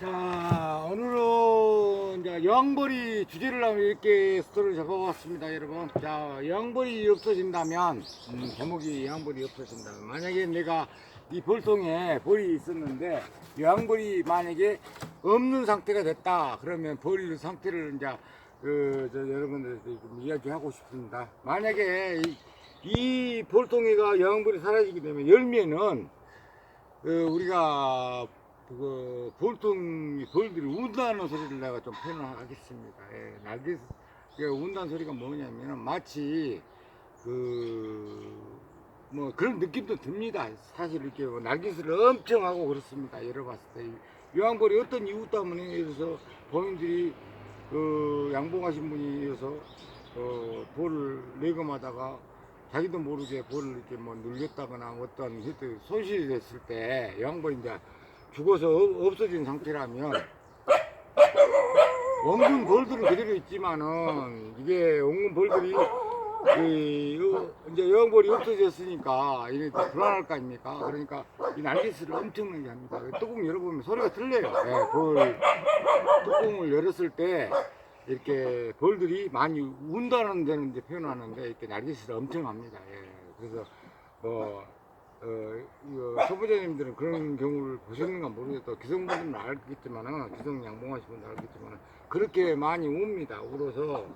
자, 오늘은 이제 여왕벌이 주제를 하면 이렇게 스토리를 잡아봤습니다, 여러분. 자, 여왕벌이 없어진다면, 음, 제목이 여왕벌이 없어진다. 만약에 내가 이 벌통에 벌이 있었는데, 여왕벌이 만약에 없는 상태가 됐다. 그러면 벌이 상태를 이제, 그, 저, 여러분들한테 좀 이야기하고 싶습니다. 만약에 이, 이 벌통이가 여왕벌이 사라지게 되면 열매는, 그 우리가 그 볼통 벌들이 운다는 소리를 내가 좀 표현을 하겠습니다. 예, 날개 그 운다는 소리가 뭐냐면은 마치 그 뭐 그런 느낌도 듭니다. 사실 이렇게 뭐 날개슬을 엄청 하고 그렇습니다. 열어봤을 때 요양벌이 어떤 이유 때문에 이래서 범인들이 그 양봉하신 분이어서 어, 볼을 내검하다가 자기도 모르게 볼을 이렇게 뭐 눌렸다거나 어떤 손실이 됐을 때 양벌이 이제 죽어서 없- 없어진 상태라면 원근 벌들은 그대로 있지만은 이게 원근 벌들이 그 여- 이제 여왕벌이 없어졌으니까 이게 불안할 거 아닙니까? 그러니까 이 날개슬을 엄청나게 합니다. 그 뚜껑 열어보면 소리가 들려요. 예, 벌 뚜껑을 열었을 때 이렇게 벌들이 많이 운다는 데는 이제 표현하는데 이렇게 날개슬이 엄청 합니다. 예, 그래서 뭐 어, 이거 초보자님들은 그런 경우를 보셨는가 모르겠다. 기성분들은 알겠지만은, 기성 양봉하신 분들 알겠지만은, 그렇게 많이 옵니다. 울어서,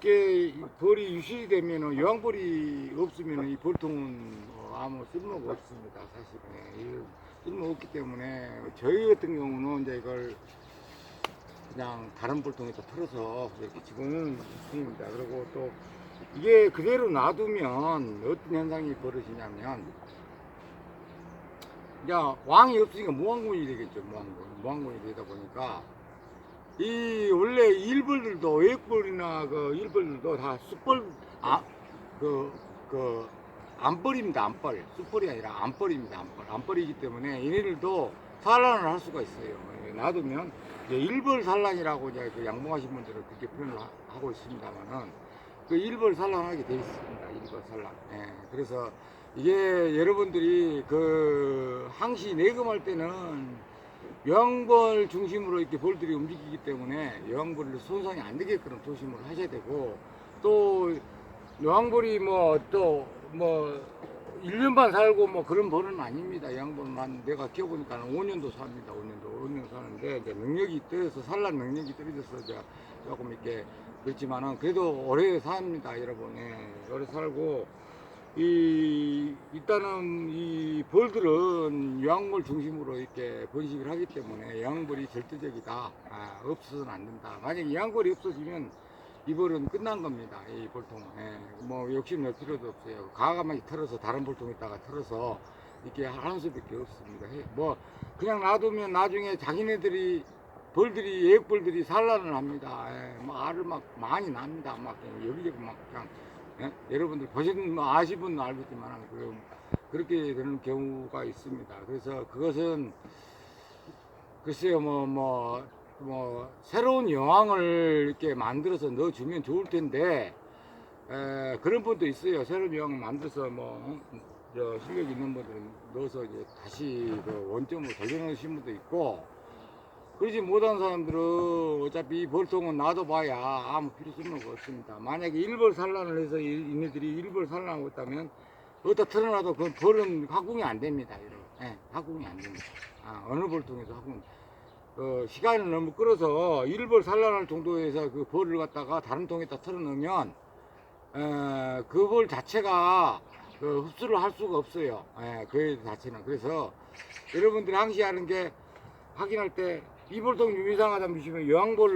이게 이 벌이 유실되면은, 여왕벌이 없으면은 이 벌통은 어, 아무 쓸모가 없습니다. 사실은. 예, 이 쓸모 없기 때문에, 저희 같은 경우는 이제 이걸 그냥 다른 벌통에다 털어서 이렇게 집어넣는 있습니다. 그리고 또, 이게 그대로 놔두면 어떤 현상이 벌어지냐면 이제 왕이 없으니까 무왕군이 되겠죠 무왕군. 무왕군이 되다 보니까. 이 원래 일벌들도 외벌이나 그 일벌들도 다 숯벌 아그그 안벌입니다 안벌. 숯벌이 아니라 안벌입니다 안벌. 안벌이기 때문에 얘네들도 산란을 할 수가 있어요. 놔두면 이제 일벌 산란이라고 이제 그 양봉하신 분들은 그렇게 표현을 하- 하고 있습니다만은 그 일벌 산란하게 돼 있습니다. 일벌 산란. 예, 그래서 이게 여러분들이 그 항시 내금할 때는 여왕벌 중심으로 이렇게 벌들이 움직이기 때문에 여왕벌을 손상이 안 되게끔 조심을 하셔야 되고 또 여왕벌이 뭐 또 뭐 1년 반 살고 뭐 그런 벌은 아닙니다. 여왕벌은 한 내가 키워보니까 5년도 삽니다. 5년도. 5년 사는데 이제 능력이 떨어져서 산란 능력이 떨어져서 이제 조금 이렇게 그렇지만은 그래도 오래 삽니다. 여러분. 예, 오래 살고 이 일단은 이 벌들은 여왕벌 중심으로 이렇게 번식을 하기 때문에 여왕벌이 절대적이다. 아, 없어서는 안 된다. 만약에 여왕벌이 없어지면 이 벌은 끝난 겁니다. 이 볼통. 예, 뭐 욕심 낼 필요도 없어요. 가가마이 털어서 다른 볼통에다가 털어서 이렇게 하는 수밖에 없습니다. 해- 뭐 그냥 놔두면 나중에 자기네들이 벌들이 애벌들이 산란을 합니다. 예, 뭐 알을 막 많이 납니다. 막 여기저기 막 그냥 예? 여러분들 보시는 뭐 아시는 분은 알겠지만 그 그렇게 되는 경우가 있습니다. 그래서 그것은 글쎄요 뭐뭐뭐 새로운 여왕을 이렇게 만들어서 넣어주면 좋을 텐데 에, 그런 분도 있어요. 새로운 여왕을 만들어서 뭐저 실력 있는 분들은 넣어서 이제 다시 그 원점으로 돌려놓으신 분도 있고 그러지 못한 사람들은 어차피 이 벌통은 놔둬봐야 아무 필요 쓸모가 없습니다. 만약에 일벌 산란을 해서 이- 이네들이 일벌 산란하고 있다면 어디다 틀어놔도 그 벌은 확궁이 안 됩니다. 여러분. 예, 확궁이 안 됩니다. 아, 어느 벌통에서 확궁. 어, 시간을 너무 끌어서 일벌 산란할 정도에서 그 벌을 갖다가 다른 통에다 틀어놓으면 어, 그벌 자체가 그 흡수를 할 수가 없어요. 예, 그 자체는. 그래서 여러분들이 항시 하는 게 확인할 때 이벌통 유미상하다 보시면 여왕벌이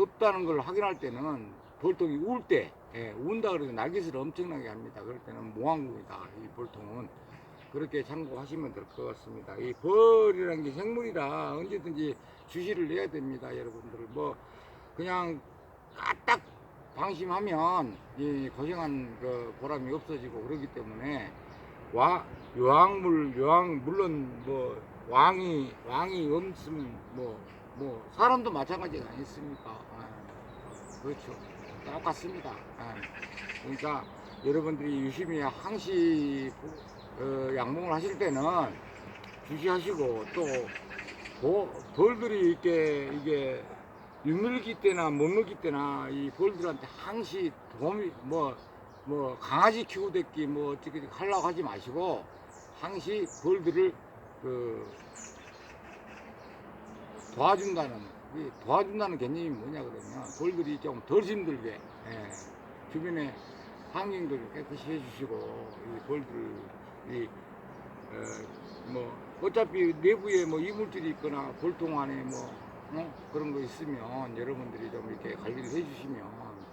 없다는 걸 확인할 때는 벌통이 울 때, 예, 운다 그래서 날개슬을 엄청나게 합니다. 그럴 때는 모항국이다. 이 벌통은 그렇게 참고하시면 될 것 같습니다. 이 벌이라는 게 생물이라 언제든지 주시를 내야 됩니다, 여러분들. 뭐 그냥 까딱 방심하면 이 고생한 그 보람이 없어지고 그러기 때문에 와 여왕물 여왕 물론 뭐 왕이 왕이 없으면 뭐뭐 사람도 마찬가지가 아니습니까? 아, 그렇죠. 똑같습니다. 아, 그러니까 여러분들이 유심히 항시 어, 양봉을 하실 때는 주시하시고 또 보- 벌들이 이렇게 이게 유물기 때나 못 놀기 때나 이 벌들한테 항시 도움이 뭐뭐 강아지 키우듯기 뭐 어떻게 하려고 하지 마시고 항시 벌들을 그 도와준다는 이 도와준다는 개념이 뭐냐 그러면 벌들이 좀 덜 힘들게 예, 주변에 환경들을 깨끗이 해주시고 이 벌들이 어, 뭐 어차피 내부에 뭐 이물질이 있거나 볼통 안에 뭐 어? 그런 거 있으면 여러분들이 좀 이렇게 관리를 해주시면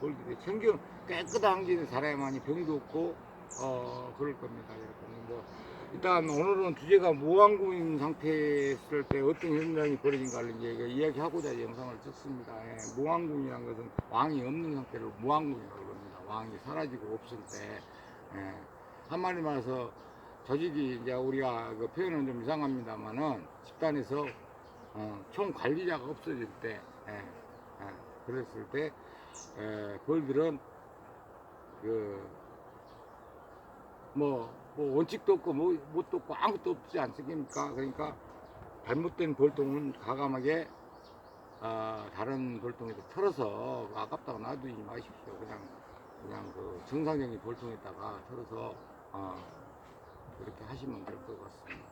벌들이 청경 깨끗한 게 살아야만이 병도 없고 어 그럴 겁니다 여러분 뭐 일단 오늘은 주제가 무왕궁인 상태였을 때 어떤 현상이 벌어진가를 이제 이야기하고자 영상을 찍습니다. 예, 무왕궁이라는 것은 왕이 없는 상태를 무왕궁이라고 합니다. 왕이 사라지고 없을 때 예, 한마디 말해서 조직이 이제 우리가 그 표현은 좀 이상합니다만은 집단에서 어, 총 관리자가 없어질 때 예, 예, 그랬을 때 예, 벌들은 그 뭐 뭐 원칙도 없고 뭐 뭣도 없고 아무것도 없지 않습니까? 그러니까 잘못된 벌통은 가감하게 아, 다른 벌통에서 털어서 아깝다고 놔두지 마십시오. 그냥 그냥 그 정상적인 벌통에다가 털어서 어, 그렇게 하시면 될 것 같습니다.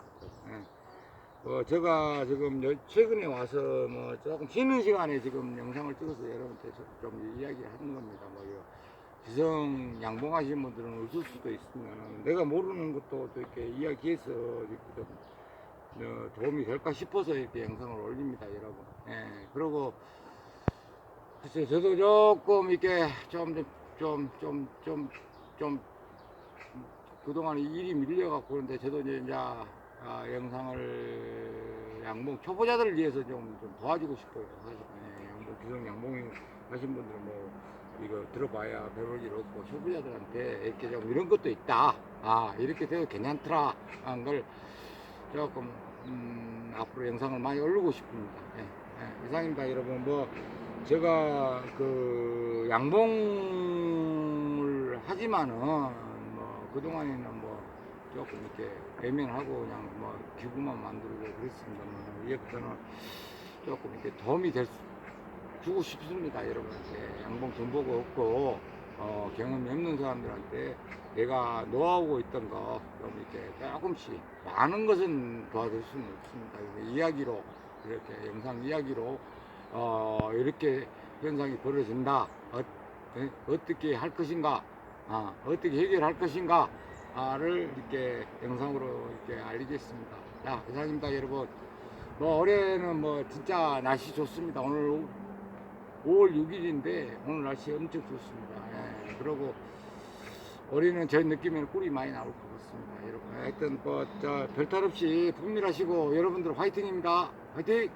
예. 어, 제가 지금 여- 최근에 와서 뭐 조금 쉬는 시간에 지금 영상을 찍어서 여러분한테 좀- 좀 이야기를 하는 겁니다. 뭐 요, 기성 양봉하시는 분들은 없을 수도 있으면 내가 모르는 것도 또 이렇게 이야기해서 좀 어, 도움이 될까 싶어서 이렇게 영상을 올립니다, 여러분. 예, 그리고 글쎄 저도 조금 이렇게 좀 좀 좀 좀 좀 그동안 일이 밀려갖고 그런데 저도 이제, 이제 아, 영상을 양봉 초보자들을 위해서 좀, 좀 도와주고 싶어요. 사실 예, 양봉 기성 양봉 하신 분들은 뭐 이거 들어봐야 배울 일 없고 초보자들한테 이렇게 좀 이런 것도 있다. 아 이렇게 돼도 괜찮더라. 하는 걸 조금 음, 앞으로 영상을 많이 올리고 싶습니다. 예, 예, 이상입니다, 여러분. 뭐 제가 그 양봉을 하지만은 뭐 그동안에는 뭐 조금 이렇게 외면하고 그냥 뭐 기구만 만들고 그랬습니다만 이제부터는 조금 이렇게 도움이 될 수, 주고 싶습니다, 여러분한테. 양봉 정보가 없고 어, 경험이 없는 사람들한테 내가 노하우고 있던 거 좀 이렇게 조금씩 많은 것은 도와줄 수는 없습니다. 이야기로 이렇게 영상 이야기로 어, 이렇게 현상이 벌어진다. 어, 떻게할 것인가? 아, 어떻게 해결할 것인가를 이렇게 영상으로 이렇게 알리겠습니다. 자, 이상입니다, 여러분. 뭐 올해는 뭐 진짜 날씨 좋습니다. 오늘 5월 6일인데 오늘 날씨 엄청 좋습니다. 예, 그리고 올해는 제 느낌에는 꿀이 많이 나올 것 같습니다. 여러분, 하여튼 뭐 저 별탈 없이 풍밀하시고 여러분들 화이팅입니다. 화이팅!